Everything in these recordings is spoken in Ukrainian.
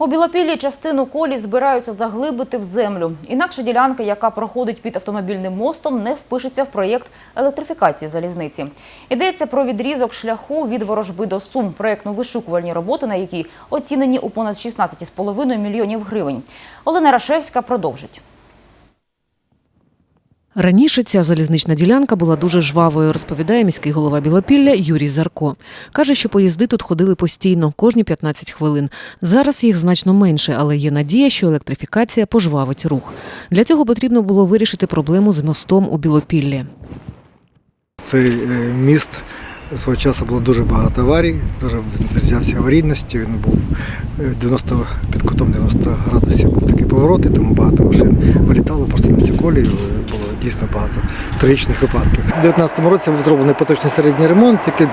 У Білопіллі частину колій збираються заглибити в землю. Інакше ділянка, яка проходить під автомобільним мостом, не впишеться в проєкт електрифікації залізниці. Йдеться про відрізок шляху від ворожби до Сум, проєктно-вишукувальні роботи, на які оцінені у понад 16,5 мільйонів гривень. Олена Рашевська продовжить. Раніше ця залізнична ділянка була дуже жвавою, розповідає міський голова Білопілля Юрій Зарко. Каже, що поїзди тут ходили постійно, кожні 15 хвилин. Зараз їх значно менше, але є надія, що електрифікація пожвавить рух. Для цього потрібно було вирішити проблему з мостом у Білопіллі. Цей е, міст свого часу було дуже багато аварій, дуже він зрізався аварійністю. Він був е, 90, під кутом 90 градусів був такий поворот, і тому багато машин вилітало просто на цю колію. Дійсно багато трагічних випадків. У 2019 році був зроблений поточний середній ремонт, який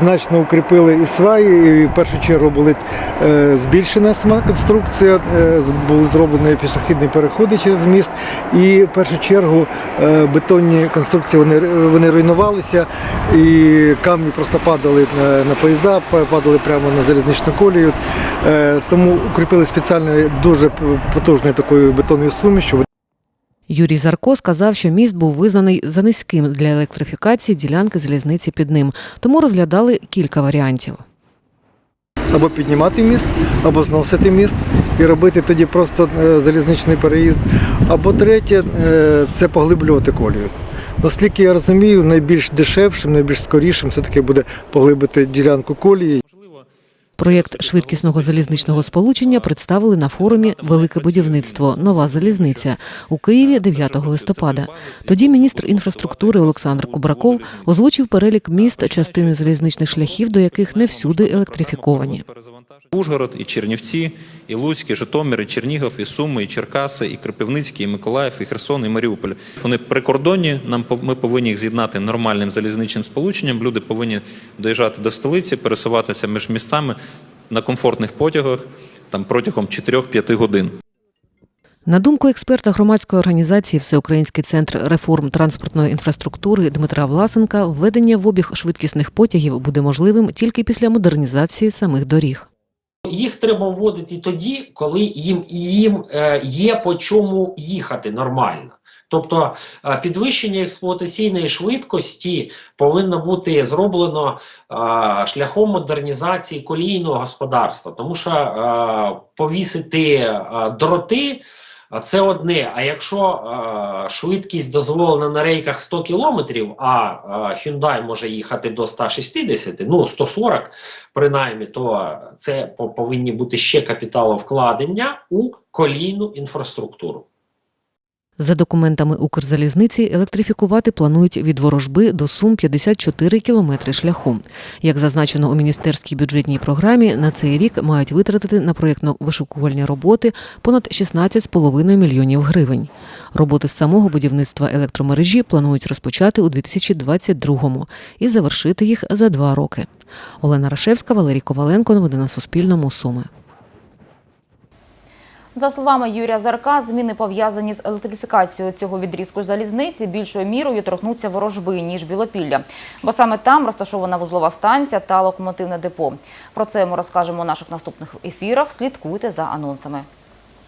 значно укріпили і сваї. І в першу чергу була е, збільшена сама конструкція, е, були зроблені пішохідні переходи через міст. І в першу чергу е, бетонні конструкції вони, вони руйнувалися, і камні просто падали на, на поїзда, падали прямо на залізничну колію. Тому укріпили спеціально дуже потужною такою бетонною сумішю. Юрій Зарко сказав, що міст був визнаний за низьким для електрифікації ділянки залізниці під ним, тому розглядали кілька варіантів. або піднімати міст, або зносити міст і робити тоді просто е, залізничний переїзд. Або третє е, це поглиблювати колію. Наскільки я розумію, найбільш дешевшим, найбільш скорішим все-таки буде поглибити ділянку колії. Проєкт швидкісного залізничного сполучення представили на форумі Велике будівництво. Нова залізниця у Києві 9 листопада. Тоді міністр інфраструктури Олександр Кубраков озвучив перелік міст частини залізничних шляхів, до яких не всюди електрифіковані. Ужгород, і Чернівці, і Луцьк, і Житомир, і Чернігів, і Суми, і Черкаси, і Кропивницький, і Миколаїв, і Херсон, і Маріуполь. Вони прикордонні. Нам ми повинні їх з'єднати нормальним залізничним сполученням. Люди повинні доїжджати до столиці, пересуватися між містами на комфортних потягах там протягом 4-5 годин. На думку експерта громадської організації Всеукраїнський центр реформ транспортної інфраструктури Дмитра Власенка, введення в обіг швидкісних потягів буде можливим тільки після модернізації самих доріг. Їх треба вводити тоді, коли їм, їм е, є по чому їхати нормально. Тобто е, підвищення експлуатаційної швидкості повинно бути зроблено е, шляхом модернізації колійного господарства, тому що е, повісити е, дроти. А Це одне. А якщо е, швидкість дозволена на рейках 100 км, а е, Hyundai може їхати до 160, ну 140 принаймні, то це по- повинні бути ще капіталовкладення у колійну інфраструктуру. За документами Укрзалізниці, електрифікувати планують від ворожби до Сум 54 кілометри шляху. Як зазначено у міністерській бюджетній програмі, на цей рік мають витратити на проєктно-вишукувальні роботи понад 16,5 мільйонів гривень. Роботи з самого будівництва електромережі планують розпочати у 2022-му і завершити їх за два роки. Олена Рашевська, Валерій Коваленко. Новини на Суспільному. Суми. За словами Юрія Зарка, зміни пов'язані з електрифікацією цього відрізку залізниці більшою мірою торкнуться ворожби, ніж Білопілля. Бо саме там розташована вузлова станція та локомотивне депо. Про це ми розкажемо у наших наступних ефірах. Слідкуйте за анонсами.